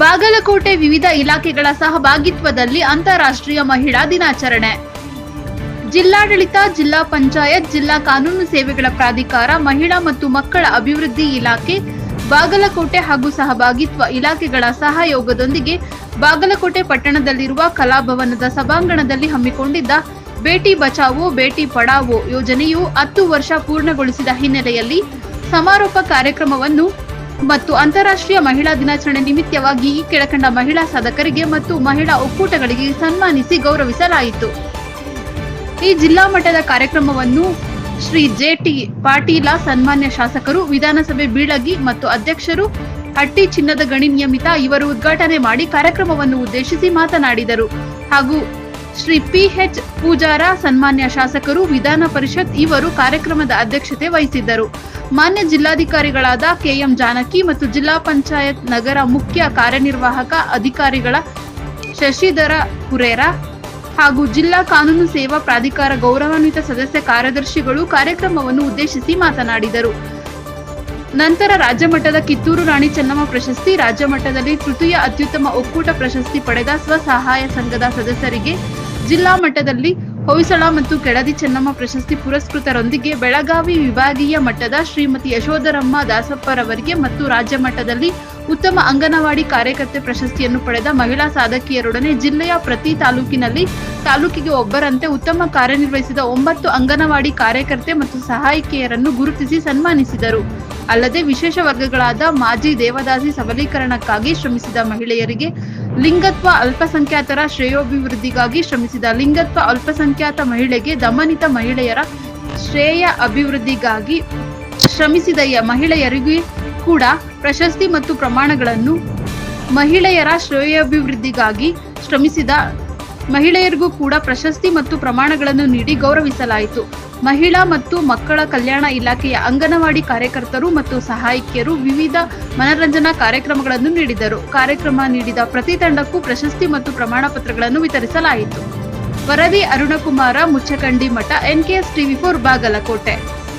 ಬಾಗಲಕೋಟೆ ವಿವಿಧ ಇಲಾಖೆಗಳ ಸಹಭಾಗಿತ್ವದಲ್ಲಿ ಅಂತಾರಾಷ್ಟ್ರೀಯ ಮಹಿಳಾ ದಿನಾಚರಣೆ. ಜಿಲ್ಲಾಡಳಿತ, ಜಿಲ್ಲಾ ಪಂಚಾಯತ್, ಜಿಲ್ಲಾ ಕಾನೂನು ಸೇವೆಗಳ ಪ್ರಾಧಿಕಾರ, ಮಹಿಳಾ ಮತ್ತು ಮಕ್ಕಳ ಅಭಿವೃದ್ಧಿ ಇಲಾಖೆ, ಬಾಗಲಕೋಟೆ ಹಾಗೂ ಸಹಭಾಗಿತ್ವ ಇಲಾಖೆಗಳ ಸಹಯೋಗದೊಂದಿಗೆ ಬಾಗಲಕೋಟೆ ಪಟ್ಟಣದಲ್ಲಿರುವ ಕಲಾಭವನದ ಸಭಾಂಗಣದಲ್ಲಿ ಹಮ್ಮಿಕೊಂಡಿದ್ದ ಬೇಟಿ ಬಚಾವೋ, ಬೇಟಿ ಪಡಾವೋ ಯೋಜನೆಯು ಹತ್ತು ವರ್ಷ ಪೂರ್ಣಗೊಳಿಸಿದ ಹಿನ್ನೆಲೆಯಲ್ಲಿ ಸಮಾರೋಪ ಕಾರ್ಯಕ್ರಮವನ್ನು ಮತ್ತು ಅಂತಾರಾಷ್ಟ್ರೀಯ ಮಹಿಳಾ ದಿನಾಚರಣೆ ನಿಮಿತ್ತವಾಗಿ ಈ ಕೆಳಕಂಡ ಮಹಿಳಾ ಸಾಧಕರಿಗೆ ಮತ್ತು ಮಹಿಳಾ ಒಕ್ಕೂಟಗಳಿಗೆ ಸನ್ಮಾನಿಸಿ ಗೌರವಿಸಲಾಯಿತು. ಈ ಜಿಲ್ಲಾ ಮಟ್ಟದ ಕಾರ್ಯಕ್ರಮವನ್ನು ಶ್ರೀ ಜೆ ಟಿ ಪಾಟೀಲ ಸನ್ಮಾನ್ಯ ಶಾಸಕರು, ವಿಧಾನಸಭೆ ಬೀಳಗಿ ಮತ್ತು ಅಧ್ಯಕ್ಷರು ಹಟ್ಟಿ ಚಿನ್ನದ ಗಣಿ ನಿಯಮಿತ ಇವರು ಉದ್ಘಾಟನೆ ಮಾಡಿ ಕಾರ್ಯಕ್ರಮವನ್ನು ಉದ್ದೇಶಿಸಿ ಮಾತನಾಡಿದರು. ಹಾಗೂ ಶ್ರೀ ಪಿ ಎಚ್ ಪೂಜಾರ ಸನ್ಮಾನ್ಯ ಶಾಸಕರು ವಿಧಾನ ಪರಿಷತ್ ಇವರು ಕಾರ್ಯಕ್ರಮದ ಅಧ್ಯಕ್ಷತೆ ವಹಿಸಿದ್ದರು. ಮಾನ್ಯ ಜಿಲ್ಲಾಧಿಕಾರಿಗಳಾದ ಕೆಎಂ ಜಾನಕಿ ಮತ್ತು ಜಿಲ್ಲಾ ಪಂಚಾಯತ್ ನಗರ ಮುಖ್ಯ ಕಾರ್ಯನಿರ್ವಾಹಕ ಅಧಿಕಾರಿಗಳ ಶಶಿಧರ ಹುರೇರ ಹಾಗೂ ಜಿಲ್ಲಾ ಕಾನೂನು ಸೇವಾ ಪ್ರಾಧಿಕಾರ ಗೌರವಾನ್ವಿತ ಸದಸ್ಯ ಕಾರ್ಯದರ್ಶಿಗಳು ಕಾರ್ಯಕ್ರಮವನ್ನು ಉದ್ದೇಶಿಸಿ ಮಾತನಾಡಿದರು. ನಂತರ ರಾಜ್ಯ ಮಟ್ಟದ ಕಿತ್ತೂರು ರಾಣಿ ಚೆನ್ನಮ್ಮ ಪ್ರಶಸ್ತಿ ರಾಜ್ಯ ಮಟ್ಟದಲ್ಲಿ ತೃತೀಯ ಅತ್ಯುತ್ತಮ ಒಕ್ಕೂಟ ಪ್ರಶಸ್ತಿ ಪಡೆದ ಸ್ವಸಹಾಯ ಸಂಘದ ಸದಸ್ಯರಿಗೆ ಜಿಲ್ಲಾ ಮಟ್ಟದಲ್ಲಿ ಹೊಯ್ಸಳ ಮತ್ತು ಕೆಳದಿ ಚೆನ್ನಮ್ಮ ಪ್ರಶಸ್ತಿ ಪುರಸ್ಕೃತರೊಂದಿಗೆ ಬೆಳಗಾವಿ ವಿಭಾಗೀಯ ಮಟ್ಟದ ಶ್ರೀಮತಿ ಯಶೋಧರಮ್ಮ ದಾಸಪ್ಪರವರಿಗೆ ಮತ್ತು ರಾಜ್ಯ ಮಟ್ಟದಲ್ಲಿ ಉತ್ತಮ ಅಂಗನವಾಡಿ ಕಾರ್ಯಕರ್ತೆ ಪ್ರಶಸ್ತಿಯನ್ನು ಪಡೆದ ಮಹಿಳಾ ಸಾಧಕಿಯರೊಡನೆ ಜಿಲ್ಲೆಯ ಪ್ರತಿ ತಾಲೂಕಿನಲ್ಲಿ ತಾಲೂಕಿಗೆ ಒಬ್ಬರಂತೆ ಉತ್ತಮ ಕಾರ್ಯನಿರ್ವಹಿಸಿದ ಒಂಬತ್ತು ಅಂಗನವಾಡಿ ಕಾರ್ಯಕರ್ತೆ ಮತ್ತು ಸಹಾಯಕಿಯರನ್ನು ಗುರುತಿಸಿ ಸನ್ಮಾನಿಸಿದರು. ಅಲ್ಲದೆ ವಿಶೇಷ ವರ್ಗಗಳಾದ ಮಾಜಿ ದೇವದಾಸಿ ಸಬಲೀಕರಣಕ್ಕಾಗಿ ಶ್ರಮಿಸಿದ ಮಹಿಳೆಯರಿಗೆ ಲಿಂಗತ್ವ ಅಲ್ಪಸಂಖ್ಯಾತರ ಶ್ರೇಯೋಭಿವೃದ್ಧಿಗಾಗಿ ಶ್ರಮಿಸಿದ ಲಿಂಗತ್ವ ಅಲ್ಪಸಂಖ್ಯಾತ ಮಹಿಳೆಗೆ ದಮನಿತ ಮಹಿಳೆಯರ ಶ್ರೇಯ ಅಭಿವೃದ್ಧಿಗಾಗಿ ಶ್ರಮಿಸಿದ ಮಹಿಳೆಯರಿಗೂ ಕೂಡ ಪ್ರಶಸ್ತಿ ಮತ್ತು ಪ್ರಮಾಣಗಳನ್ನು ಮಹಿಳೆಯರ ಶ್ರೇಯೋಭಿವೃದ್ಧಿಗಾಗಿ ಶ್ರಮಿಸಿದ ಮಹಿಳೆಯರಿಗೂ ಕೂಡ ಪ್ರಶಸ್ತಿ ಮತ್ತು ಪ್ರಮಾಣಗಳನ್ನು ನೀಡಿ ಗೌರವಿಸಲಾಯಿತು. ಮಹಿಳಾ ಮತ್ತು ಮಕ್ಕಳ ಕಲ್ಯಾಣ ಇಲಾಖೆಯ ಅಂಗನವಾಡಿ ಕಾರ್ಯಕರ್ತರು ಮತ್ತು ಸಹಾಯಕಿಯರು ವಿವಿಧ ಮನರಂಜನಾ ಕಾರ್ಯಕ್ರಮಗಳನ್ನು ನೀಡಿದರು. ಕಾರ್ಯಕ್ರಮ ನೀಡಿದ ಪ್ರತಿ ತಂಡಕ್ಕೂ ಪ್ರಶಸ್ತಿ ಮತ್ತು ಪ್ರಮಾಣ ಪತ್ರಗಳನ್ನು ವಿತರಿಸಲಾಯಿತು. ವರದಿ ಅರುಣಕುಮಾರ, ಮುಚ್ಚಕಂಡಿ ಮಠ, ಎನ್ಕೆಎಸ್ ಟಿವಿ ಫೋರ್, ಬಾಗಲಕೋಟೆ.